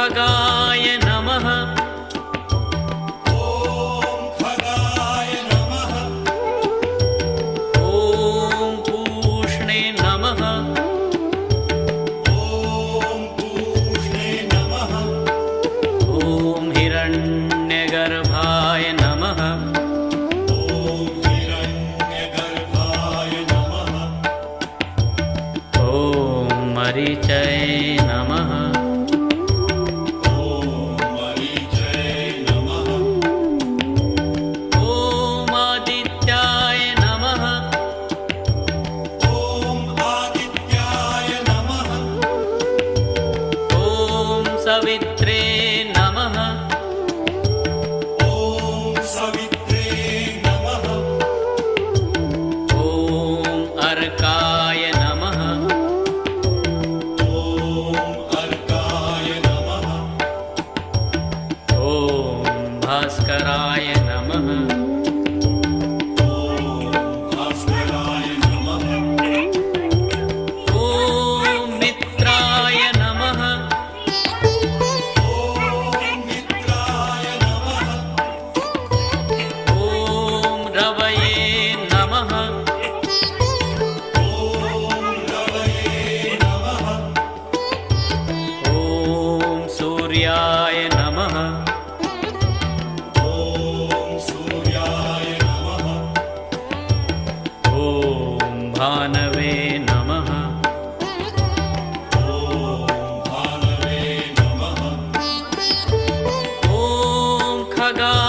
खगाय नमः। ॐ खगाय नमः। ॐ पूष्णे नमः। ॐ पूष्णे नमः। ॐ हिरण्यगर्भाय नमः। ॐ हिरण्यगर्भाय नमः। ॐ मरीचय नमः सवित्रे नमः। ॐ सवित्रे नमः। ॐ अर्काय नमः। ॐ अर्काय नमः। ॐ भास्कराय नमः सूर्याय नमः ॐ सूर्याय नमः ॐ भानवे नमः ॐ भानवे नमः ॐ खगाय